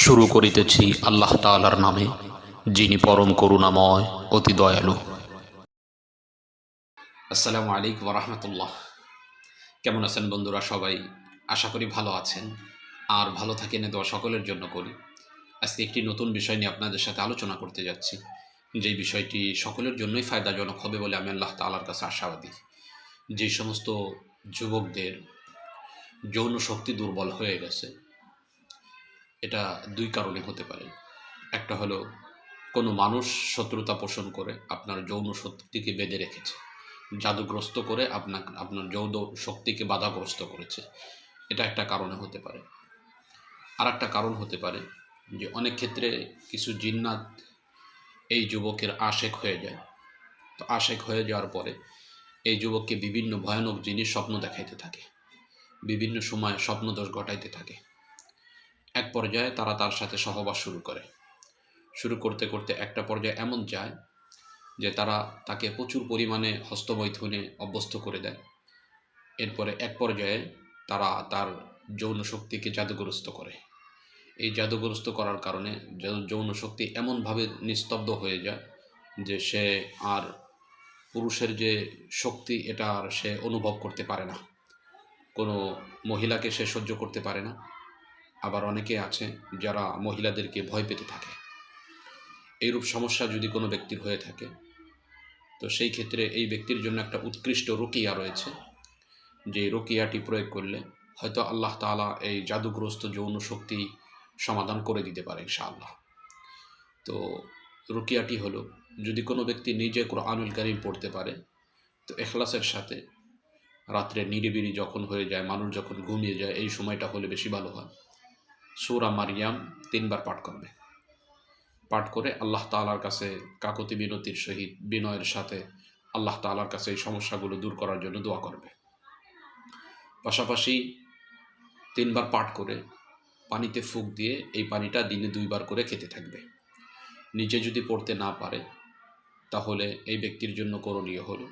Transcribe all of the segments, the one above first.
শুরু করিতেছি আল্লাহ তাআলার নামে, যিনি পরম করুণাময়, অতি দয়ালু। আসসালামু আলাইকুম রহমতুল্লাহ। কেমন আছেন বন্ধুরা সবাই? আশা করি ভালো আছেন। আর ভালো থাকেন দোয়া সকলের জন্য করি। আজকে একটি নতুন বিষয় নিয়ে আপনাদের সাথে আলোচনা করতে যাচ্ছি। যেই বিষয়টি সকলের জন্যই ফায়দাজনক হবে বলে আমি আল্লাহ তাআলার কাছে আশাবাদী। যে সমস্ত যুবকদের যৌন শক্তি দুর্বল হয়ে গেছে এটা দুই কারণে হতে পারে। একটা হলো, কোনো মানুষ শত্রুতা পোষণ করে আপনার যৌন শক্তিকে বেঁধে রেখেছে। জাদুগ্রস্ত করে আপনার আপনার যৌন শক্তিকে বাধাগ্রস্ত করেছে। এটা একটা কারণে হতে পারে। আর একটা কারণ হতে পারে যে, অনেক ক্ষেত্রে কিছু জিন্নাত এই যুবকের আশেক হয়ে যায়। তো আশেক হয়ে যাওয়ার পরে এই যুবককে বিভিন্ন ভয়ানক জিনিস স্বপ্ন দেখাইতে থাকে। বিভিন্ন সময় স্বপ্নদোষ ঘটাইতে থাকে। এক পর্যায়ে তারা তার সাথে সহবাস শুরু করে। শুরু করতে করতে একটা পর্যায়ে এমন যায় যে তারা তাকে প্রচুর পরিমাণে হস্তমৈথুনে অভ্যস্ত করে দেয়। এরপরে এক পর্যায়ে তারা তার যৌন শক্তিকে জাদুগ্রস্ত করে। এই জাদুগ্রস্ত করার কারণে যৌন শক্তি এমনভাবে নিস্তব্ধ হয়ে যায় যে সে আর পুরুষের যে শক্তি, এটা আর সে অনুভব করতে পারে না। কোনো মহিলাকে সে সহ্য করতে পারে না। আবার অনেকে আছে যারা মহিলাদেরকে ভয় পেতে থাকে। এইরূপ সমস্যা যদি কোনো ব্যক্তির হয়ে থাকে, তো সেই ক্ষেত্রে এই ব্যক্তির জন্য একটা উৎকৃষ্ট রুকিয়া রয়েছে, যে রুকিয়াটি প্রয়োগ করলে হয়তো আল্লাহ তাআলা এই জাদুগ্রস্ত যৌন শক্তি সমাধান করে দিতে পারে ইনশাআল্লাহ। তো রুকিয়াটি হলো, যদি কোনো ব্যক্তি নিজে কোরআনুল কারিম পড়তে পারে, তো এখলাসের সাথে রাত্রে নিরিবিরি যখন হয়ে যায়, মানুষ যখন ঘুমিয়ে যায়, এই সময়টা হলে বেশি ভালো হয়। সূরা মারিয়াম তিনবার পাঠ করবে। পাঠ করে আল্লাহ তাআলার কাছে কাকতি বিনতির সহিত বিনয়ের সাথে আল্লাহ তাআলার কাছে এই সমস্যাগুলো দূর করার জন্য দোয়া করবে। পাশাপাশি তিনবার পাঠ করে পানিতে ফুক দিয়ে এই পানিটা দিনে দুইবার করে খেতে থাকবে। নিজে যদি পড়তে না পারে, তাহলে এই ব্যক্তির জন্য করণীয় হলো,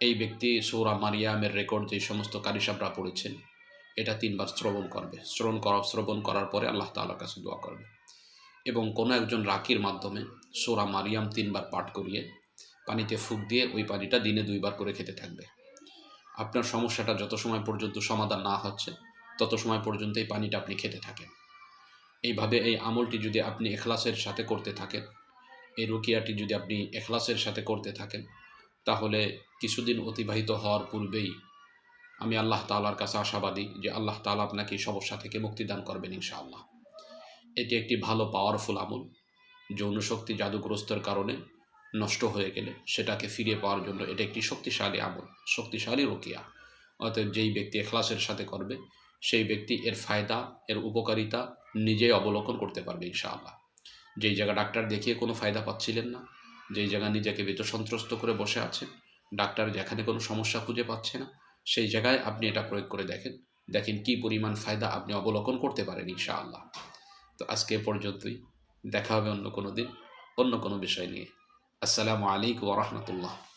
এই ব্যক্তি সৌরা মারিয়ামের রেকর্ড যে সমস্ত কারিসাবরা পড়েছেন এটা তিনবার শ্রবণ করবে। শ্রবণ করা, শ্রবণ করার পরে আল্লাহ তাআলার কাছে দোয়া করবে। এবং কোনো একজন রাকির মাধ্যমে সোরা মারিয়াম তিনবার পাঠ করিয়ে পানিতে ফুক দিয়ে ওই পানিটা দিনে দুইবার করে খেতে থাকবে। আপনার সমস্যাটা যত সময় পর্যন্ত সমাধান না হচ্ছে, তত সময় পর্যন্ত এই পানিটা আপনি খেতে থাকেন। এইভাবে এই আমলটি যদি আপনি এখলাসের সাথে করতে থাকেন, এই রুকিয়াটি যদি আপনি এখলাসের সাথে করতে থাকেন, তাহলে কিছুদিন অতিবাহিত হওয়ার পূর্বেই আমি আল্লাহ তালার কাছে আশাবাদী যে আল্লাহ তাআলা আপনাকে সমস্যা থেকে মুক্তিদান করবেন ইনশাআল্লাহ। এটি একটি ভালো পাওয়ারফুল আমল। যৌন শক্তি জাদুগ্রস্তের কারণে নষ্ট হয়ে গেলে সেটাকে ফিরিয়ে পাওয়ার জন্য এটা একটি শক্তিশালী আমল, শক্তিশালী রোকিয়া। অতএব যেই ব্যক্তি এখলাসের সাথে করবে, সেই ব্যক্তি এর ফায়দা, এর উপকারিতা নিজেই অবলোকন করতে পারবে ইনশাআল্লাহ। যেই জায়গা ডাক্তার দেখিয়ে কোনো ফায়দা পাচ্ছিলেন না, যেই জায়গা নিজেকে ভীত সন্ত্রস্ত করে বসে আছেন, ডাক্তার যেখানে কোনো সমস্যা খুঁজে পাচ্ছে না সেই জায়গায় আপনি এটা প্রয়োগ করে দেখেন। দেখেন কি পরিমাণ ফায়দা আপনি অবলোকন করতে পারেন ইনশাআল্লাহ। তো আজকে পর্যন্তই। দেখা হবে অন্য কোনো দিন, অন্য কোনো বিষয় নিয়ে। আসসালামু আলাইকুম রহমতুল্লাহ।